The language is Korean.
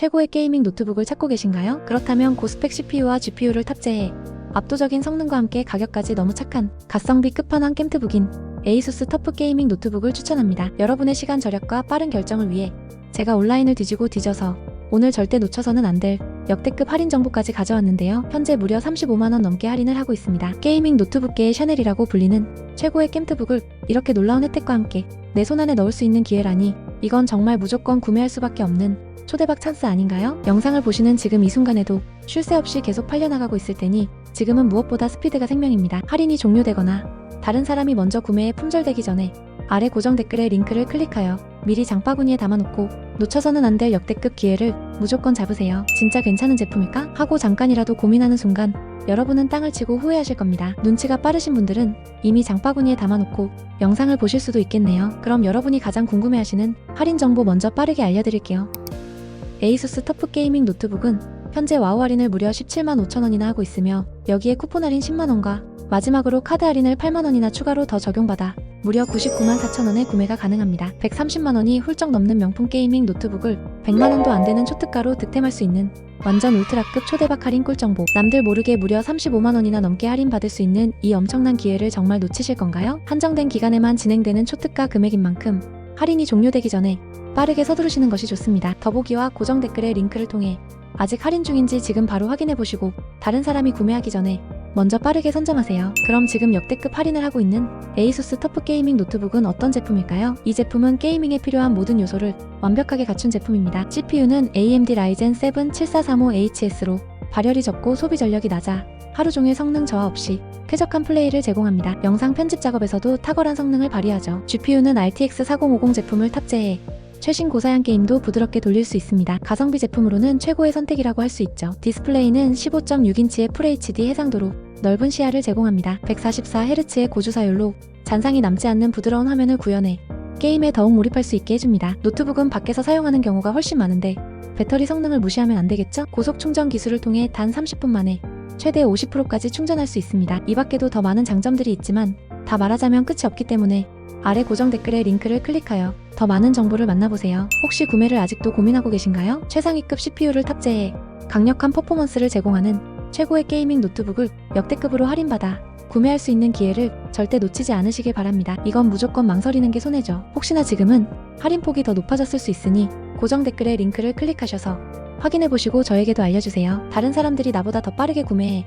최고의 게이밍 노트북을 찾고 계신가요? 그렇다면 고스펙 CPU와 GPU를 탑재해 압도적인 성능과 함께 가격까지 너무 착한 가성비 끝판왕 캠트북인 에이수스 터프 게이밍 노트북을 추천합니다. 여러분의 시간 절약과 빠른 결정을 위해 제가 온라인을 뒤지고 뒤져서 오늘 절대 놓쳐서는 안 될 역대급 할인 정보까지 가져왔는데요. 현재 무려 35만원 넘게 할인을 하고 있습니다. 게이밍 노트북계의 샤넬이라고 불리는 최고의 캠트북을 이렇게 놀라운 혜택과 함께 내 손안에 넣을 수 있는 기회라니 이건 정말 무조건 구매할 수밖에 없는 초대박 찬스 아닌가요? 영상을 보시는 지금 이 순간에도 쉴 새 없이 계속 팔려나가고 있을 테니 지금은 무엇보다 스피드가 생명입니다. 할인이 종료되거나 다른 사람이 먼저 구매에 품절되기 전에 아래 고정 댓글에 링크를 클릭하여 미리 장바구니에 담아놓고 놓쳐서는 안 될 역대급 기회를 무조건 잡으세요. 진짜 괜찮은 제품일까? 하고 잠깐이라도 고민하는 순간 여러분은 땅을 치고 후회하실 겁니다. 눈치가 빠르신 분들은 이미 장바구니에 담아놓고 영상을 보실 수도 있겠네요. 그럼 여러분이 가장 궁금해하시는 할인 정보 먼저 빠르게 알려드릴게요. 에이수스 터프 게이밍 노트북은 현재 와우 할인을 무려 17만 5천원이나 하고 있으며 여기에 쿠폰 할인 10만원과 마지막으로 카드 할인을 8만원이나 추가로 더 적용받아 무려 99만 4천원에 구매가 가능합니다. 130만원이 훌쩍 넘는 명품 게이밍 노트북을 100만원도 안 되는 초특가로 득템할 수 있는 완전 울트라급 초대박 할인 꿀정보 남들 모르게 무려 35만원이나 넘게 할인받을 수 있는 이 엄청난 기회를 정말 놓치실 건가요? 한정된 기간에만 진행되는 초특가 금액인 만큼 할인이 종료되기 전에 빠르게 서두르시는 것이 좋습니다. 더보기와 고정 댓글의 링크를 통해 아직 할인 중인지 지금 바로 확인해 보시고 다른 사람이 구매하기 전에 먼저 빠르게 선점하세요. 그럼 지금 역대급 할인을 하고 있는 에이수스 터프 게이밍 노트북은 어떤 제품일까요? 이 제품은 게이밍에 필요한 모든 요소를 완벽하게 갖춘 제품입니다. CPU는 AMD Ryzen 7 7435HS로 발열이 적고 소비 전력이 낮아 하루 종일 성능 저하 없이 쾌적한 플레이를 제공합니다. 영상 편집 작업에서도 탁월한 성능을 발휘하죠. GPU는 RTX 4050 제품을 탑재해 최신 고사양 게임도 부드럽게 돌릴 수 있습니다. 가성비 제품으로는 최고의 선택이라고 할 수 있죠. 디스플레이는 15.6인치의 FHD 해상도로 넓은 시야를 제공합니다. 144Hz의 고주사율로 잔상이 남지 않는 부드러운 화면을 구현해 게임에 더욱 몰입할 수 있게 해줍니다. 노트북은 밖에서 사용하는 경우가 훨씬 많은데 배터리 성능을 무시하면 안 되겠죠? 고속 충전 기술을 통해 단 30분 만에 최대 50%까지 충전할 수 있습니다. 이 밖에도 더 많은 장점들이 있지만 다 말하자면 끝이 없기 때문에 아래 고정 댓글에 링크를 클릭하여 더 많은 정보를 만나보세요. 혹시 구매를 아직도 고민하고 계신가요? 최상위급 CPU를 탑재해 강력한 퍼포먼스를 제공하는 최고의 게이밍 노트북을 역대급으로 할인받아 구매할 수 있는 기회를 절대 놓치지 않으시길 바랍니다. 이건 무조건 망설이는 게 손해죠. 혹시나 지금은 할인폭이 더 높아졌을 수 있으니 고정 댓글에 링크를 클릭하셔서 확인해보시고 저에게도 알려주세요. 다른 사람들이 나보다 더 빠르게 구매해